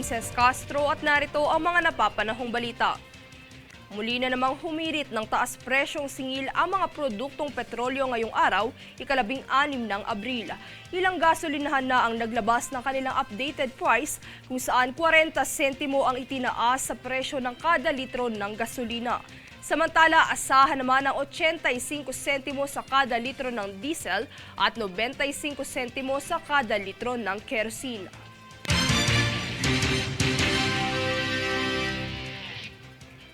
Princess Castro at narito ang mga napapanahong balita. Muli na namang humirit ng taas presyong singil ang mga produktong petrolyo ngayong araw, ikalabing anim ng Abril. Ilang gasolinahan na ang naglabas ng kanilang updated price kung saan 40 sentimo ang itinaas sa presyo ng kada litro ng gasolina. Samantala, asahan naman ang 85 sentimo sa kada litro ng diesel at 95 sentimo sa kada litro ng kerosene.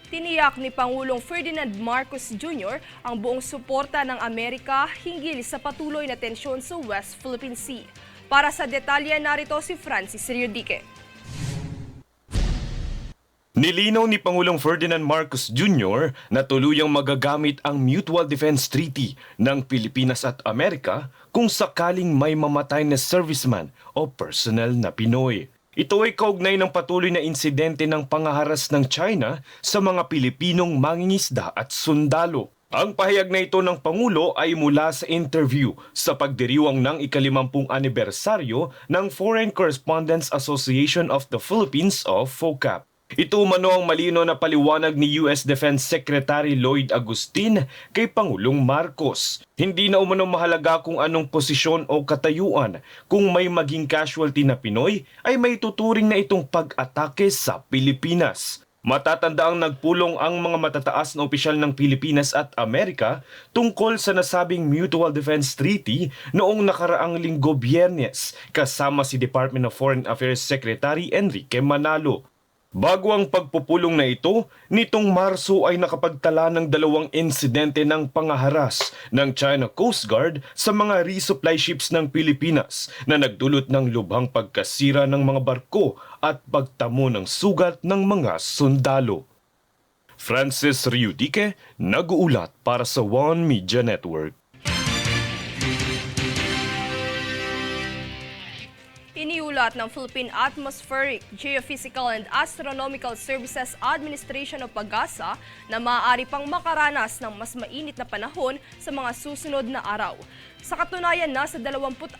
Tiniyak ni Pangulong Ferdinand Marcos Jr. ang buong suporta ng Amerika hinggil sa patuloy na tensyon sa West Philippine Sea. Para sa detalye narito si Francis Riodique. Nilinaw ni Pangulong Ferdinand Marcos Jr. na tuluyang magagamit ang Mutual Defense Treaty ng Pilipinas at Amerika kung sakaling may mamatay na serviceman o personnel na Pinoy. Ito ay kaugnay ng patuloy na insidente ng pangaharas ng China sa mga Pilipinong mangingisda at sundalo. Ang pahayag na ito ng Pangulo ay mula sa interview sa pagdiriwang ng ikalimampung anibersaryo ng Foreign Correspondents Association of the Philippines o FOCAP. Ito umano ang malino na paliwanag ni US Defense Secretary Lloyd Agustin kay Pangulong Marcos. Hindi na umano mahalaga kung anong posisyon o katayuan. Kung may maging casualty na Pinoy, ay may tuturing na itong pag-atake sa Pilipinas. Matatanda ang nagpulong ang mga matataas na opisyal ng Pilipinas at Amerika tungkol sa nasabing Mutual Defense Treaty noong nakaraang linggo biyernes kasama si Department of Foreign Affairs Secretary Enrique Manalo. Bago ang pagpupulong na ito, nitong Marso ay nakapagtala ng dalawang insidente ng pangaharas ng China Coast Guard sa mga resupply ships ng Pilipinas na nagdulot ng lubhang pagkasira ng mga barko at pagtamo ng sugat ng mga sundalo. Francis Riudique, nag-uulat para sa One Media Network. Iniulat ng Philippine Atmospheric, Geophysical and Astronomical Services Administration o PAGASA na maaari pang makaranas ng mas mainit na panahon sa mga susunod na araw. Sa katunayan, nasa 24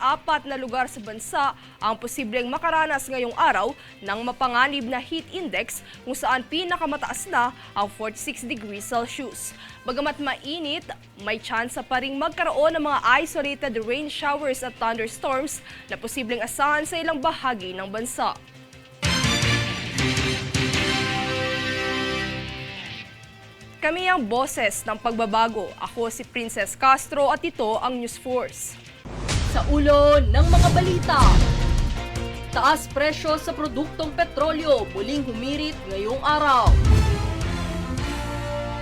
na lugar sa bansa ang posibleng makaranas ngayong araw ng mapanganib na heat index kung saan pinakamataas na ang 46 degrees Celsius. Bagamat mainit, may tsansa pa rin magkaroon ng mga isolated rain showers at thunderstorms na posibleng asahan sa ilang bahagi ng bansa. Kami ang boses ng pagbabago. Ako si Princess Castro at ito ang News Force. Sa ulo ng mga balita. Taas presyo sa produktong petrolyo muling humirit ngayong araw.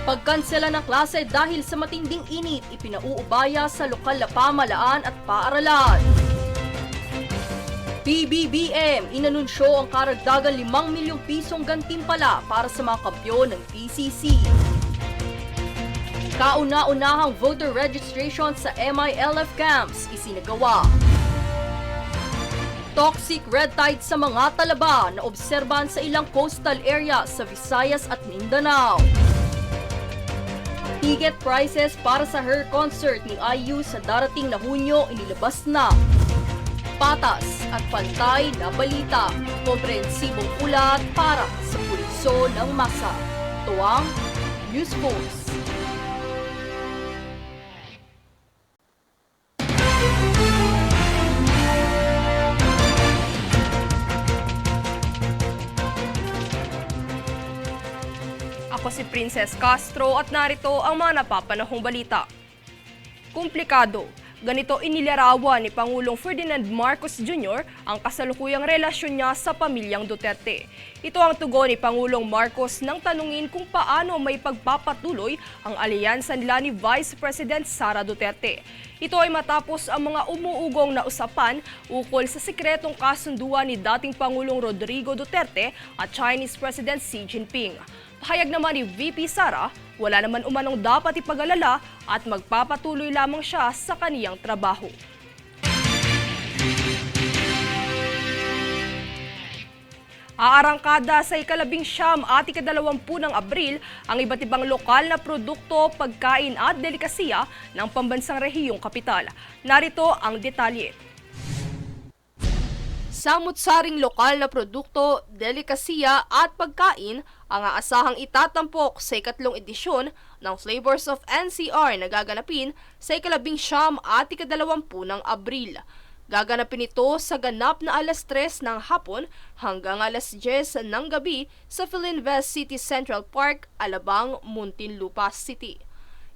Pagkansela ng klase dahil sa matinding init, ipinauubaya sa lokal na pamalaan at paaralan. PBBM inanunsyo ang karagdagan 5 milyong pisong gantimpala para sa mga kampyon ng PCC. Kauna-unahang voter registration sa MILF camps isinagawa. Toxic red tide sa mga talaba na obserban sa ilang coastal area sa Visayas at Mindanao. Ticket prices para sa her concert ni IU sa darating na Hunyo inilabas na. Patas at pantay na balita, komprehensibong ulat para sa pulso ng masa. Tuwang News Post. Ako si Princess Castro at narito ang mga napapanahong balita. Komplikado. Ganito inilarawan ni Pangulong Ferdinand Marcos Jr. ang kasalukuyang relasyon niya sa pamilyang Duterte. Ito ang tugon ni Pangulong Marcos nang tanungin kung paano may pagpapatuloy ang alyansa nila ni Vice President Sara Duterte. Ito ay matapos ang mga umuugong na usapan ukol sa sikretong kasunduan ni dating Pangulong Rodrigo Duterte at Chinese President Xi Jinping. Pahayag naman ni VP Sara, wala naman umanong dapat ipag-alala at magpapatuloy lamang siya sa kaniyang trabaho. Aarangkada sa ikalabing siyam at ikadalawampu ng Abril ang iba't ibang lokal na produkto, pagkain at delikasiya ng pambansang rehiyong kapital. Narito ang detalye. Samut-saring lokal na produkto, delikasiya at pagkain ang aasahang itatampok sa ikatlong edisyon ng Flavors of NCR na gaganapin sa ikalabing siyam at ikadalawampu ng Abril. Gaganapin ito sa ganap na alas 3 ng hapon hanggang alas 10 ng gabi sa Philinvest City Central Park, Alabang, Muntinlupa City.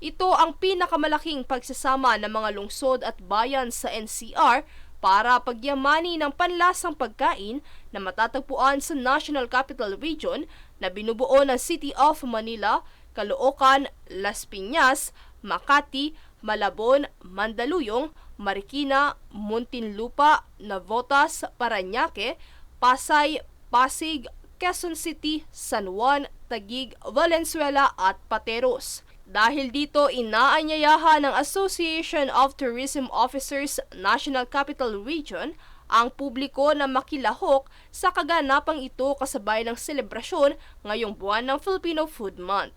Ito ang pinakamalaking pagsasama ng mga lungsod at bayan sa NCR para pagyamani ng panlasang pagkain na matatagpuan sa National Capital Region na binubuo ng City of Manila, Caloocan, Las Piñas, Makati, Malabon, Mandaluyong, Marikina, Muntinlupa, Navotas, Paranaque, Pasay, Pasig, Quezon City, San Juan, Taguig, Valenzuela at Pateros. Dahil dito, inaanyayahan ng Association of Tourism Officers National Capital Region ang publiko na makilahok sa kaganapang ito kasabay ng selebrasyon ngayong buwan ng Filipino Food Month.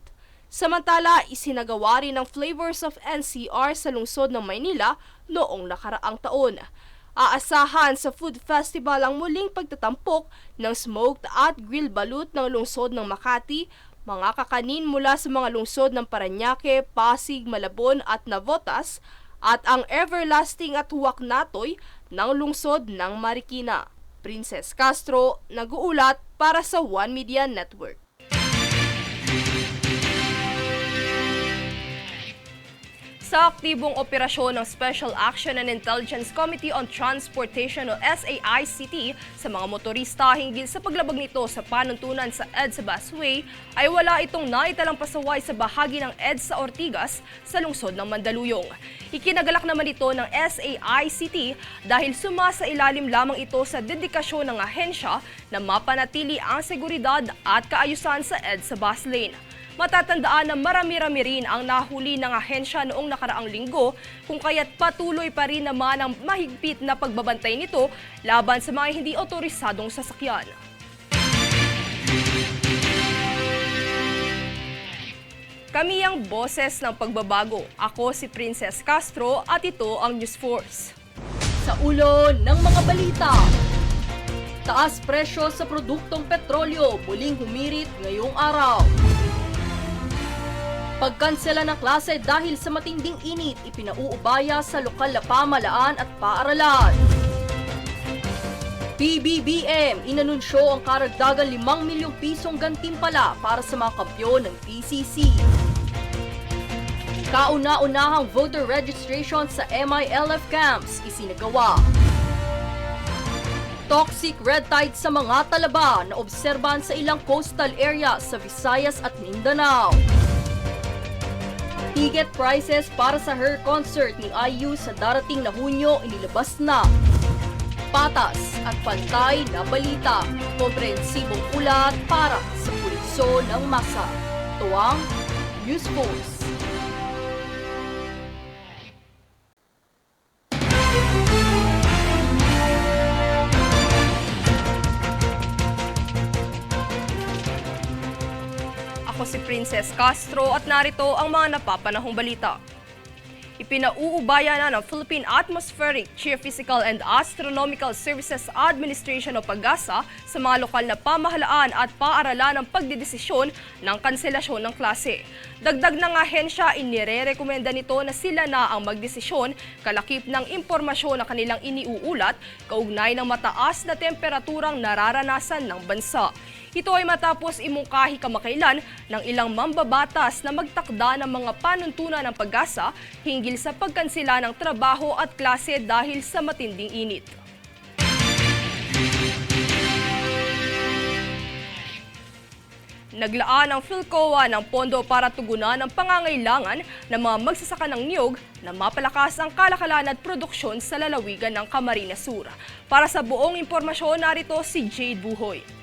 Samantala, isinagawa rin ng Flavors of NCR sa lungsod ng Maynila noong nakaraang taon. Aasahan sa food festival ang muling pagtatampok ng smoked at grill balut ng lungsod ng Makati, mga kakanin mula sa mga lungsod ng Paranaque, Pasig, Malabon at Navotas, at ang everlasting at huwak natoy ng lungsod ng Marikina. Princess Castro, nag-uulat para sa One Media Network. Sa aktibong operasyon ng Special Action and Intelligence Committee on Transportation o SAICT sa mga motorista hinggil sa paglabag nito sa panuntunan sa EDSA Busway ay wala itong naitalang pasaway sa bahagi ng EDSA Ortigas sa lungsod ng Mandaluyong. Ikinagalak naman ito ng SAICT dahil sumasa ilalim lamang ito sa dedikasyon ng ahensya na mapanatili ang seguridad at kaayusan sa EDSA bus lane. Matatandaan na marami-rami rin ang nahuli ng ahensya noong nakaraang linggo kung kaya't patuloy pa rin naman ang mahigpit na pagbabantay nito laban sa mga hindi otorisadong sasakyan. Kami ang boses ng pagbabago. Ako si Princess Castro at ito ang News Force. Sa ulo ng mga balita. Taas presyo sa produktong petrolyo muling humirit ngayong araw. Pagkansela ng klase dahil sa matinding init, ipinauubaya sa lokal na pamalaan at paaralan. PBBM, inanunsyo ang karagdagan 5 milyong pisong gantimpala para sa mga kampyon ng PCC. Kauna-unahang voter registration sa MILF camps isinagawa. Toxic red tide sa mga talaba na obserban sa ilang coastal area sa Visayas at Mindanao. Ticket prices para sa her concert ni IU sa darating na Hunyo inilabas na. Patas at pantay na balita, komprehensibong ulat para sa pulso ng masa. Tuwang News Force. Ako si Princess Castro at narito ang mga napapanahong balita. Ipinauubaya na ng Philippine Atmospheric, Geophysical and Astronomical Services Administration o PAGASA sa mga lokal na pamahalaan at paaralan ang pagdidesisyon ng kanselasyon ng klase. Dagdag ng ahensya, inirerekomenda nito na sila na ang magdesisyon kalakip ng impormasyon na kanilang iniuulat kaugnay ng mataas na temperaturang nararanasan ng bansa. Ito ay matapos imungkahi kamakailan ng ilang mambabatas na magtakda ng mga panuntunan ng pag-asa hinggil sa pagkansila ng trabaho at klase dahil sa matinding init. Naglaan ang PhilCoa ng pondo para tugunan ang pangangailangan ng mga magsasaka ng niyog na mapalakas ang kalakalan at produksyon sa lalawigan ng Camarines Sur. Para sa buong impormasyon, narito si Jade Buhoy.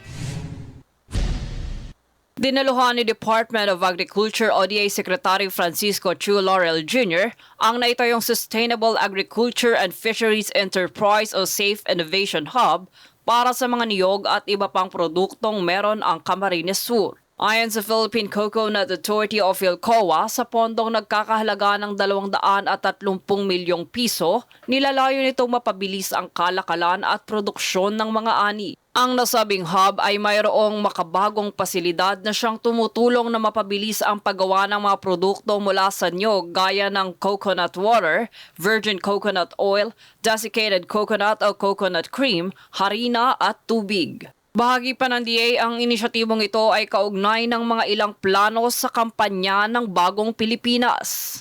Dinaluhan ni Department of Agriculture ODA Secretary Francisco Chu Laurel Jr. ang naitayong Sustainable Agriculture and Fisheries Enterprise o Safe Innovation Hub para sa mga niyog at iba pang produktong meron ang Camarines Sur. Ayon sa Philippine Coconut Authority o PhilCoA, sa pondong nagkakahalaga ng 230 milyong piso, nilalayo nitong mapabilis ang kalakalan at produksyon ng mga ani. Ang nasabing hub ay mayroong makabagong pasilidad na siyang tumutulong na mapabilis ang paggawa ng mga produkto mula sa nyog gaya ng coconut water, virgin coconut oil, desiccated coconut o coconut cream, harina at tubig. Bahagi pa ng DA ang inisyatibong ito ay kaugnay ng mga ilang plano sa kampanya ng Bagong Pilipinas.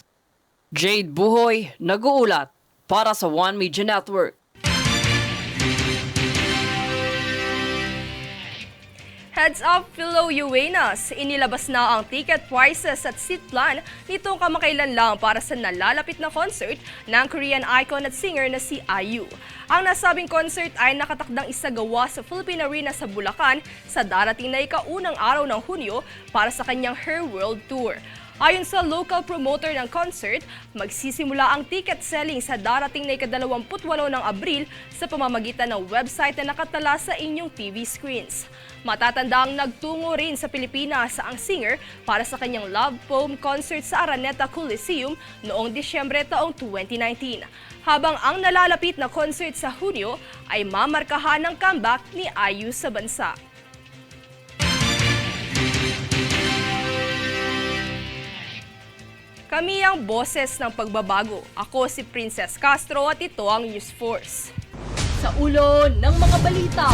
Jade Buhoy, nag-uulat para sa One Media Network. Heads up, Philo Uenas! Inilabas na ang ticket prices at seat plan nitong kamakailan lang para sa nalalapit na concert ng Korean icon at singer na si IU. Ang nasabing concert ay nakatakdang isagawa sa Philippine Arena sa Bulacan sa darating na ikaunang araw ng Hunyo para sa kanyang Her World Tour. Ayon sa local promoter ng concert, magsisimula ang ticket selling sa darating na ika-28 ng Abril sa pamamagitan ng website na nakatala sa inyong TV screens. Matatandang nagtungo rin sa Pilipinas ang singer para sa kanyang Love Poem concert sa Araneta Coliseum noong Disyembre taong 2019. Habang ang nalalapit na concert sa Hunyo ay mamarkahan ng comeback ni IU sa bansa. Kami ang boses ng pagbabago. Ako si Princess Castro at ito ang News Force. Sa ulo ng mga balita.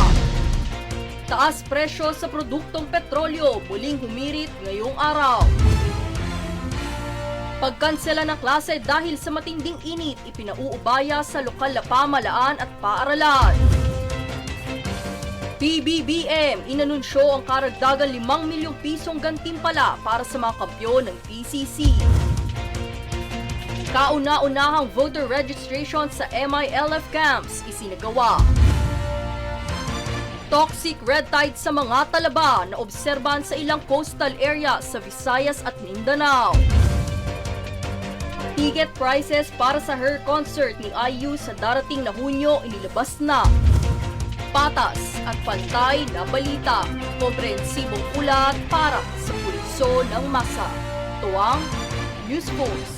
Taas presyo sa produktong petrolyo muling humirit ngayong araw. Pagkansela ng klase dahil sa matinding init, ipinauubaya sa lokal na pamalaan at paaralan. PBBM inanunsyo ang karagdagan 5 milyong pisong gantimpala para sa mga kampyon ng PCC. Kauna-unahang voter registration sa MILF camps isinagawa. Toxic red tide sa mga talaba na obserban sa ilang coastal area sa Visayas at Mindanao. Ticket prices para sa her concert ni IU sa darating na Hunyo inilabas na. Patas at pantay na balita, komprehensibong ulat para sa pulso ng masa. Tuwang News Force.